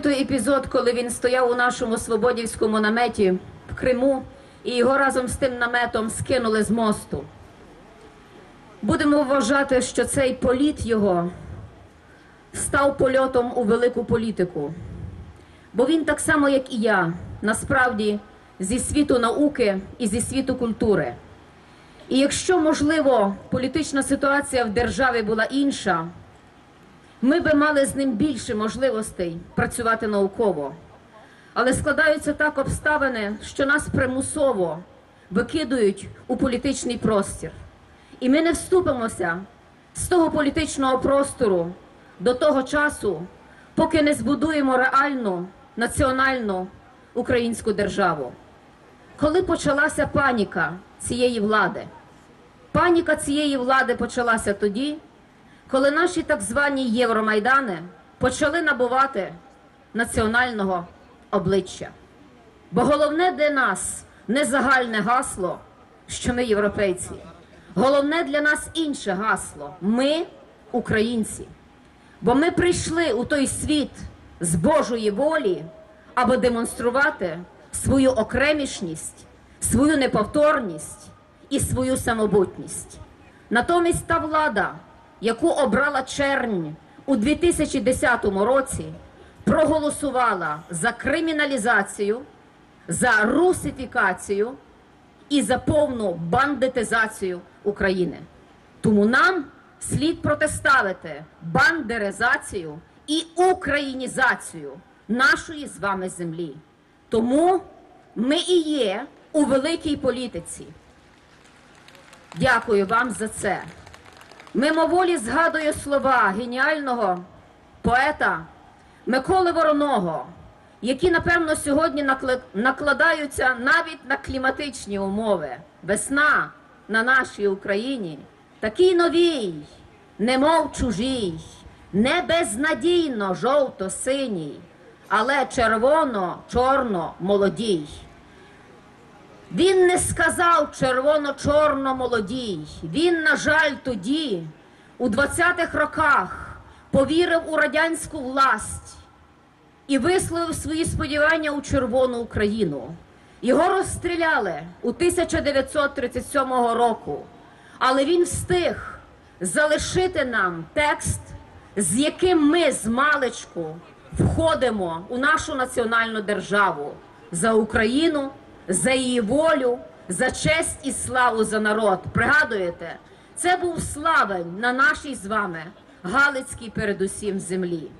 той епізод, коли він стояв у нашому свободівському наметі в Криму, і його разом з тим наметом скинули з мосту. Будемо вважати, що цей політ його став польотом у велику політику. Бо він так само, як і я, насправді зі світу науки і зі світу культури. І якщо, можливо, політична ситуація в державі була інша, ми би мали з ним більше можливостей працювати науково. Але складаються так обставини, що нас примусово викидують у політичний простір. І ми не вступимося з того політичного простору до того часу, поки не збудуємо реальну національну українську державу. Коли почалася паніка цієї влади, паніка цієї влади почалася тоді, коли наші так звані Євромайдани почали набувати національного обличчя. Бо головне для нас не загальне гасло, що ми європейці. Головне для нас інше гасло ми українці. Бо ми прийшли у той світ з Божої волі, аби демонструвати свою окремішність, свою неповторність і свою самобутність. Натомість та влада, яку обрала чернь у 2010 році, проголосувала за криміналізацію, за русифікацію і за повну бандитизацію України. Тому нам слід протиставити бандеризацію і українізацію нашої з вами землі. Тому ми і є у великій політиці. Дякую вам за це. Мимоволі згадую слова геніального поета Миколи Вороного, які, напевно, сьогодні накладаються навіть на кліматичні умови. Весна на нашій Україні такий новій, немов чужій, не безнадійно жовто-синій, але червоно-чорно молодій. Він не сказав червоно-чорно молодій. Він, на жаль, тоді, у 20-х роках, повірив у радянську власть і висловив свої сподівання у червону Україну. Його розстріляли у 1937 року, але він встиг залишити нам текст, з яким ми з маличку входимо у нашу національну державу за Україну, за її волю, за честь і славу за народ. Пригадуєте, це був славень на нашій з вами Галицькій передусім землі.